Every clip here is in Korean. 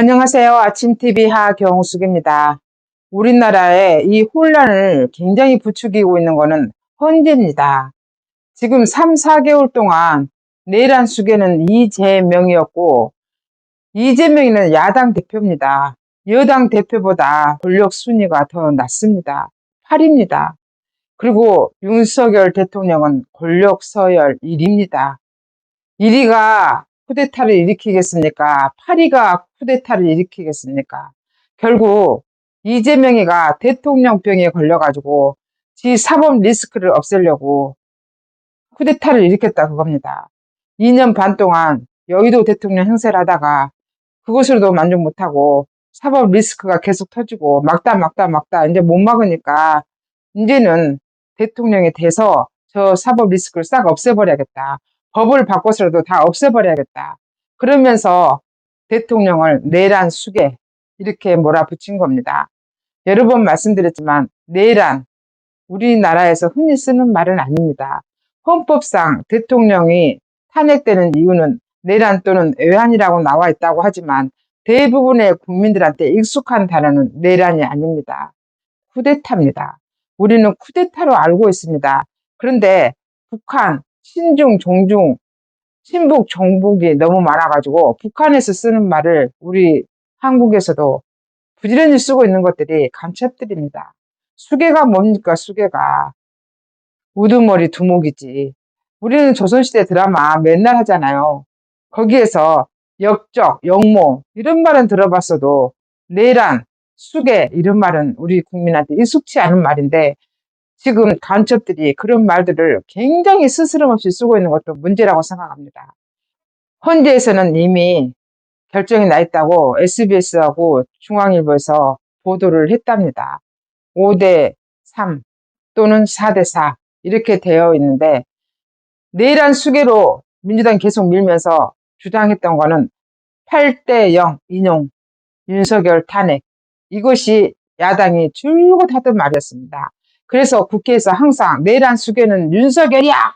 안녕하세요. 아침TV 하경숙입니다. 우리나라의 이 혼란을 굉장히 부추기고 있는 것은 헌재입니다. 지금 3, 4개월 동안 내란 수계는 이재명이었고 이재명이는 야당 대표입니다. 여당 대표보다 권력 순위가 더 낮습니다. 8입니다. 그리고 윤석열 대통령은 권력 서열 1입니다. 1위가 쿠데타를 일으키겠습니까? 8위가 쿠데타를 일으키겠습니까? 결국 이재명이가 대통령병에 걸려가지고 지 사법 리스크를 없애려고 쿠데타를 일으켰다 그겁니다. 2년 반 동안 여의도 대통령 행세를 하다가 그것으로도 만족 못하고 사법 리스크가 계속 터지고 막다 막다 막다 이제 못 막으니까 이제는 대통령이 돼서 저 사법 리스크를 싹 없애버려야겠다. 법을 바꿔서라도 다 없애버려야겠다. 그러면서 대통령을 내란 수계 이렇게 몰아붙인 겁니다. 여러 번 말씀드렸지만 내란 우리나라에서 흔히 쓰는 말은 아닙니다. 헌법상 대통령이 탄핵되는 이유는 내란 또는 외환이라고 나와 있다고 하지만 대부분의 국민들한테 익숙한 단어는 내란이 아닙니다. 쿠데타입니다. 우리는 쿠데타로 알고 있습니다. 그런데 북한, 신중, 종중, 신북, 정북이 너무 많아가지고 북한에서 쓰는 말을 우리 한국에서도 부지런히 쓰고 있는 것들이 간첩들입니다. 수계가 뭡니까, 수계가. 우두머리 두목이지. 우리는 조선시대 드라마 맨날 하잖아요. 거기에서 역적, 역모 이런 말은 들어봤어도 내란, 수계 이런 말은 우리 국민한테 익숙치 않은 말인데 지금 간첩들이 그런 말들을 굉장히 스스럼 없이 쓰고 있는 것도 문제라고 생각합니다. 헌재에서는 이미 결정이 나 있다고 SBS하고 중앙일보에서 보도를 했답니다. 5대 3 또는 4대 4 이렇게 되어 있는데 내란 수계로 민주당이 계속 밀면서 주장했던 거는 8대 0 인용 윤석열 탄핵 이것이 야당이 줄곧 하던 말이었습니다. 그래서 국회에서 항상 내란 수계는 윤석열이야.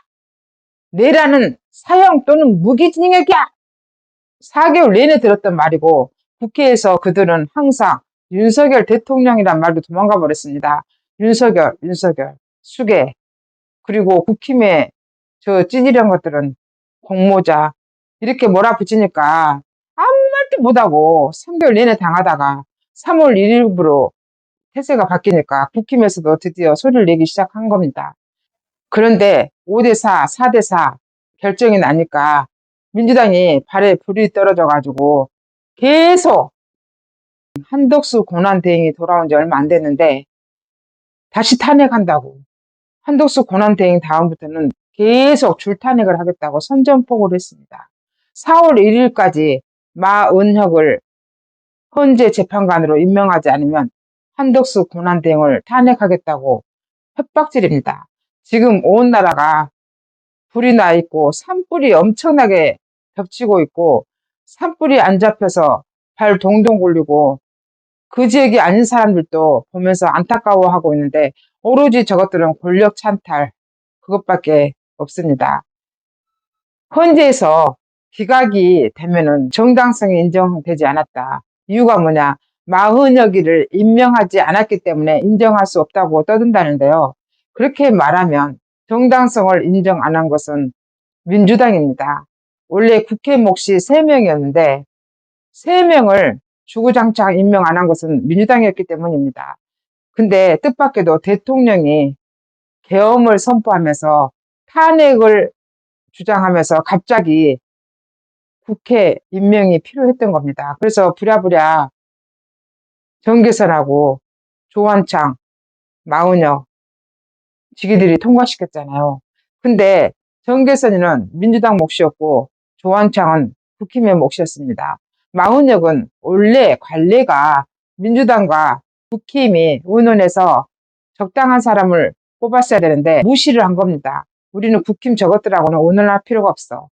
내란은 사형 또는 무기징역이야. 4개월 내내 들었던 말이고 국회에서 그들은 항상 윤석열 대통령이란 말도 도망가 버렸습니다. 윤석열, 윤석열, 수계. 그리고 국힘의 저 찌질한 것들은 공모자. 이렇게 몰아붙이니까 아무 말도 못하고 3개월 내내 당하다가 3월 1일부로 태세가 바뀌니까 국힘에서도 드디어 소리를 내기 시작한 겁니다. 그런데 5대4, 4대4 결정이 나니까 민주당이 발에 불이 떨어져 가지고 계속 한덕수 고난 대행이 돌아온 지 얼마 안 됐는데 다시 탄핵한다고 한덕수 고난 대행 다음부터는 계속 줄탄핵을 하겠다고 선전포고를 했습니다. 4월 1일까지 마은혁을 헌재 재판관으로 임명하지 않으면 한덕수 고난 대행을 탄핵하겠다고 협박질입니다. 지금 온 나라가 불이 나 있고 산불이 엄청나게 덮치고 있고 산불이 안 잡혀서 발 동동 굴리고 그 지역이 아닌 사람들도 보면서 안타까워하고 있는데 오로지 저것들은 권력 찬탈 그것밖에 없습니다. 헌재에서 기각이 되면은 정당성이 인정되지 않았다. 이유가 뭐냐? 마흔여 기를 임명하지 않았기 때문에 인정할 수 없다고 떠든다는데요. 그렇게 말하면 정당성을 인정 안 한 것은 민주당입니다. 원래 국회 몫이 3명이었는데 3명을 주구장창 임명 안 한 것은 민주당이었기 때문입니다. 근데 뜻밖에도 대통령이 계엄을 선포하면서 탄핵을 주장하면서 갑자기 국회 임명이 필요했던 겁니다. 그래서 부랴부랴 정계선하고 조한창, 마은혁 지기들이 통과시켰잖아요. 근데 정계선이는 민주당 몫이었고 조한창은 국힘의 몫이었습니다. 마은혁은 원래 관례가 민주당과 국힘이 의논해서 적당한 사람을 뽑았어야 되는데 무시를 한 겁니다. 우리는 국힘 저것들하고는 의논할 필요가 없어.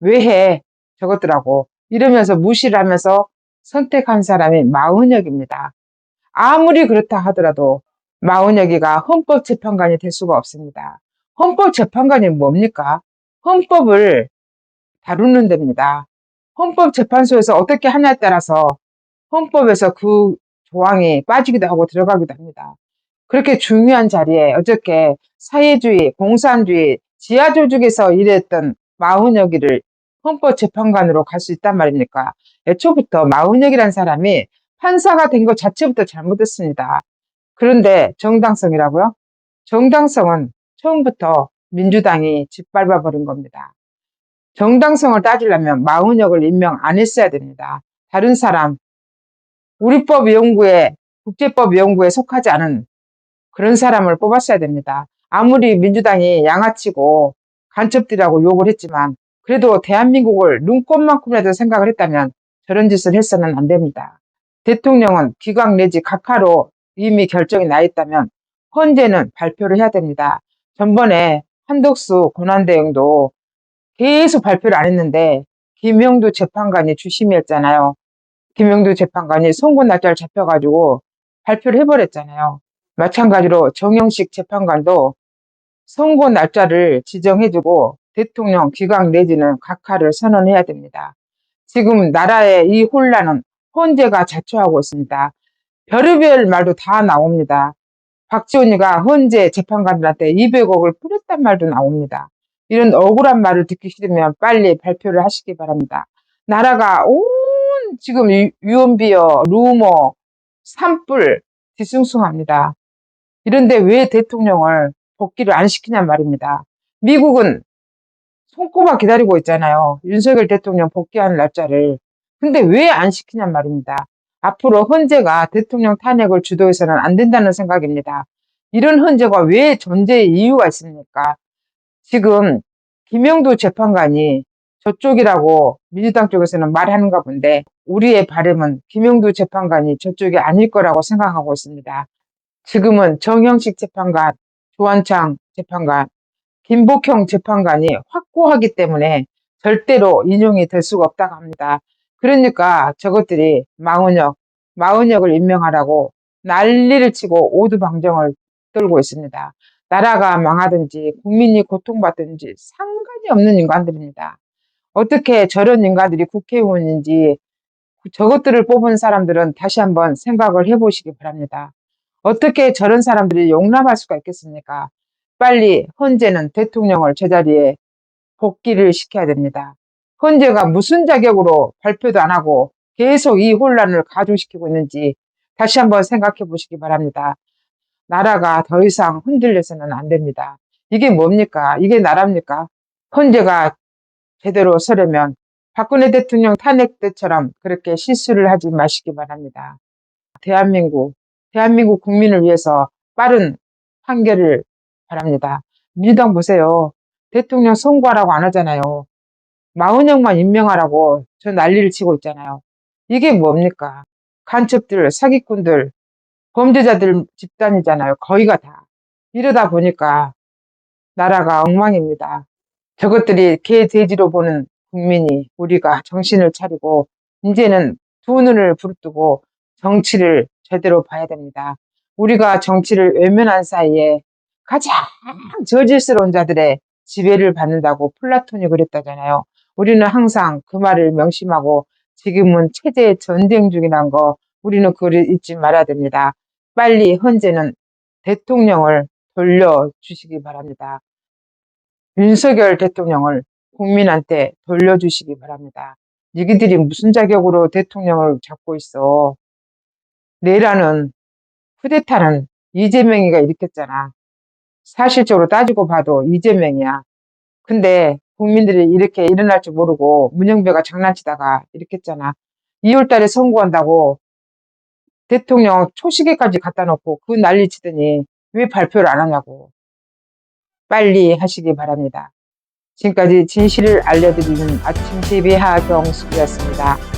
왜 해? 저것들하고. 이러면서 무시를 하면서 선택한 사람이 마은혁입니다. 아무리 그렇다 하더라도 마은혁이가 헌법재판관이 될 수가 없습니다. 헌법재판관이 뭡니까? 헌법을 다루는 데입니다. 헌법재판소에서 어떻게 하냐에 따라서 헌법에서 그 조항이 빠지기도 하고 들어가기도 합니다. 그렇게 중요한 자리에 어저께 사회주의, 공산주의, 지하조직에서 일했던 마흔여기를 헌법재판관으로 갈 수 있단 말입니까? 애초부터 마흔여기란 사람이 판사가 된 것 자체부터 잘못했습니다. 그런데 정당성이라고요? 정당성은 처음부터 민주당이 짓밟아 버린 겁니다. 정당성을 따지려면 마흔역을 임명 안 했어야 됩니다. 다른 사람, 우리법 연구에, 국제법 연구에 속하지 않은 그런 사람을 뽑았어야 됩니다. 아무리 민주당이 양아치고 간첩들이라고 욕을 했지만 그래도 대한민국을 눈꼽만큼이라도 생각을 했다면 저런 짓을 해서는 안 됩니다. 대통령은 기각 내지 각하로 이미 결정이 나 있다면 헌재는 발표를 해야 됩니다. 전번에 한덕수 고난대행도 계속 발표를 안 했는데 김영두 재판관이 주심이었잖아요. 김영두 재판관이 선고 날짜를 잡혀가지고 발표를 해버렸잖아요. 마찬가지로 정영식 재판관도 선고 날짜를 지정해주고 대통령 기각 내지는 각하를 선언해야 됩니다. 지금 나라의 이 혼란은 헌재가 자초하고 있습니다. 별의별 말도 다 나옵니다. 박지원이가 헌재 재판관들한테 200억을 뿌렸단 말도 나옵니다. 이런 억울한 말을 듣기 싫으면 빨리 발표를 하시기 바랍니다. 나라가 온 지금 유- 유언비어, 루머, 산불 뒤숭숭합니다. 이런데 왜 대통령을 복귀를 안 시키냔 말입니다. 미국은 손꼽아 기다리고 있잖아요. 윤석열 대통령 복귀하는 날짜를. 근데 왜 안 시키냔 말입니다. 앞으로 헌재가 대통령 탄핵을 주도해서는 안 된다는 생각입니다. 이런 헌재가 왜 존재의 이유가 있습니까? 지금 김영도 재판관이 저쪽이라고 민주당 쪽에서는 말하는가 본데 우리의 바람은 김영도 재판관이 저쪽이 아닐 거라고 생각하고 있습니다. 지금은 정형식 재판관, 조한창 재판관, 김복형 재판관이 확고하기 때문에 절대로 인용이 될 수가 없다고 합니다. 그러니까 저것들이 마은혁, 마은혁을 임명하라고 난리를 치고 오두방정을 떨고 있습니다. 나라가 망하든지 국민이 고통받든지 상관이 없는 인간들입니다. 어떻게 저런 인간들이 국회의원인지 저것들을 뽑은 사람들은 다시 한번 생각을 해보시기 바랍니다. 어떻게 저런 사람들이 용납할 수가 있겠습니까? 빨리 헌재는 대통령을 제자리에 복귀를 시켜야 됩니다. 헌재가 무슨 자격으로 발표도 안 하고 계속 이 혼란을 가중시키고 있는지 다시 한번 생각해 보시기 바랍니다. 나라가 더 이상 흔들려서는 안 됩니다. 이게 뭡니까? 이게 나라입니까? 헌재가 제대로 서려면 박근혜 대통령 탄핵 때처럼 그렇게 실수를 하지 마시기 바랍니다. 대한민국, 대한민국 국민을 위해서 빠른 판결을 바랍니다. 민주당 보세요. 대통령 선거하라고 안 하잖아요. 마흔형만 임명하라고 저 난리를 치고 있잖아요. 이게 뭡니까? 간첩들, 사기꾼들, 범죄자들 집단이잖아요. 거의가 다. 이러다 보니까 나라가 엉망입니다. 저것들이 개 돼지로 보는 국민이 우리가 정신을 차리고 이제는 두 눈을 부릅뜨고 정치를 제대로 봐야 됩니다. 우리가 정치를 외면한 사이에 가장 저질스러운 자들의 지배를 받는다고 플라톤이 그랬다잖아요. 우리는 항상 그 말을 명심하고 지금은 체제 전쟁 중이란 거 우리는 그걸 잊지 말아야 됩니다. 빨리 헌재는 대통령을 돌려주시기 바랍니다. 윤석열 대통령을 국민한테 돌려주시기 바랍니다. 니기들이 무슨 자격으로 대통령을 잡고 있어. 내라는 쿠데타는 이재명이가 일으켰잖아. 사실적으로 따지고 봐도 이재명이야. 근데 국민들이 이렇게 일어날 줄 모르고 문영배가 장난치다가 일으켰잖아. 2월 달에 선거한다고 대통령 초시계까지 갖다 놓고 그 난리 치더니 왜 발표를 안 하냐고. 빨리 하시기 바랍니다. 지금까지 진실을 알려드리는 아침 TV 하경숙이었습니다.